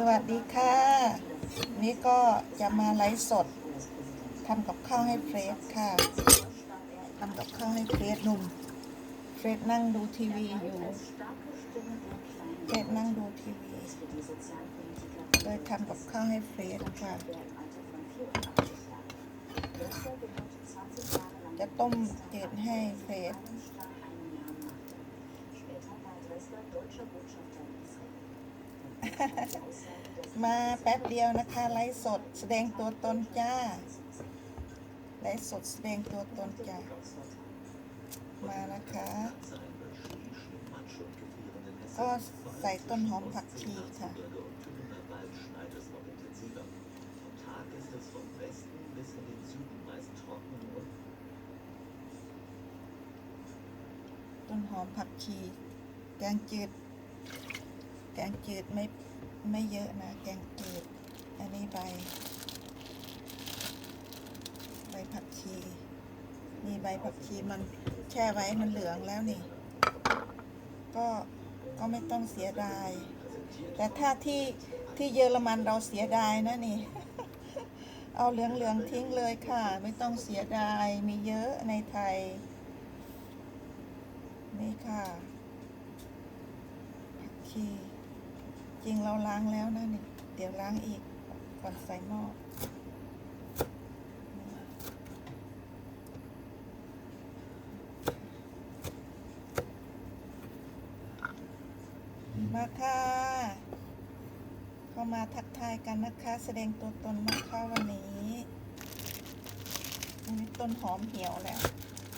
สวัสดีค่ะ นี่ก็จะมาไลฟ์สดทำกับข้าวให้เฟรดค่ะทำกับข้าวให้เฟรดหนุ่ม เฟรดนั่งดูทีวีอยู่ เฟรดนั่งดูทีวีเลยทำกับข้าวให้เฟรดค่ะ จะต้มเจืดให้เฟรด มาแป๊บเดียวนะคะ ไลฟ์สดแสดงตัวตนจ้า ไลฟ์สดแสดงตัวตนจ้า มานะคะ ก็ใส่ต้นหอมผักชีค่ะ ต้นหอมผักชีแกงจืด แกงจืดไม่ไม่เยอะนะแกงจืด อันนี้ใบ ใบผักชีนี่ใบผักชีมันแช่ไว้มันเหลืองแล้วนี่ ก็ก็ไม่ต้องเสียดาย แต่ถ้าที่ที่เยอรมันเราเสียดายนะนี่ เอาเหลืองเหลืองทิ้งเลยค่ะ ไม่ต้องเสียดายมีเยอะในไทย นี่ค่ะผักชี จริงเราล้างแล้วนะนี่ เดี๋ยวล้างอีกก่อนใส่หม้อมาค่ะ เข้ามาทักทายกันนะคะ แสดงตัวตนมาค่ะวันนี้อันนี้ต้นหอมเหี่ยวแล้ว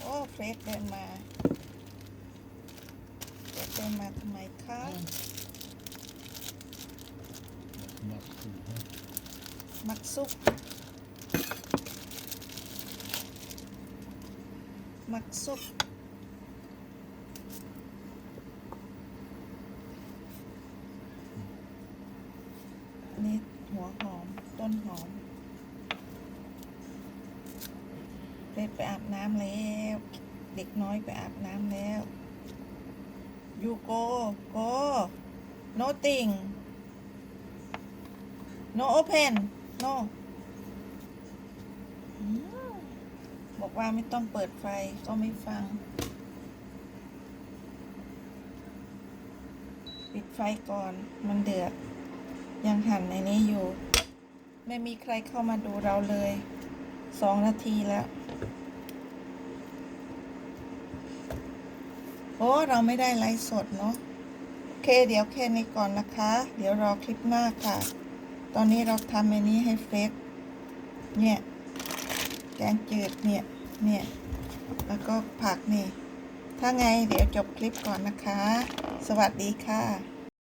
โอ้เฟรดเดินมาเดินมาทำไมคะ มักซุปมักซุปอันนี้หัวหอม ต้นหอมเด็กไปอาบน้ำแล้ว เด็กน้อยไปอาบน้ำแล้วยูโกโก nothing no open no บอกว่าไม่ต้องเปิดไฟก็ไม่ฟัง ปิดไฟก่อนมันเดือด ยังหันในนี้อยู่ ไม่มีใครเข้ามาดูเราเลยสองนาทีแล้ว โอ้เราไม่ได้ไลฟ์สดเนาะโอเค เดี๋ยวแค่นี้ก่อนนะคะ เดี๋ยวรอคลิปหน้าค่ะ อนนี้เราทำอันนี้ให้เฟรชเนี่ย แกงจืดเนี่ย เนี่ย แล้วก็ผักนี่ ถ้าไงเดี๋ยวจบคลิปก่อนนะคะ สวัสดีค่ะ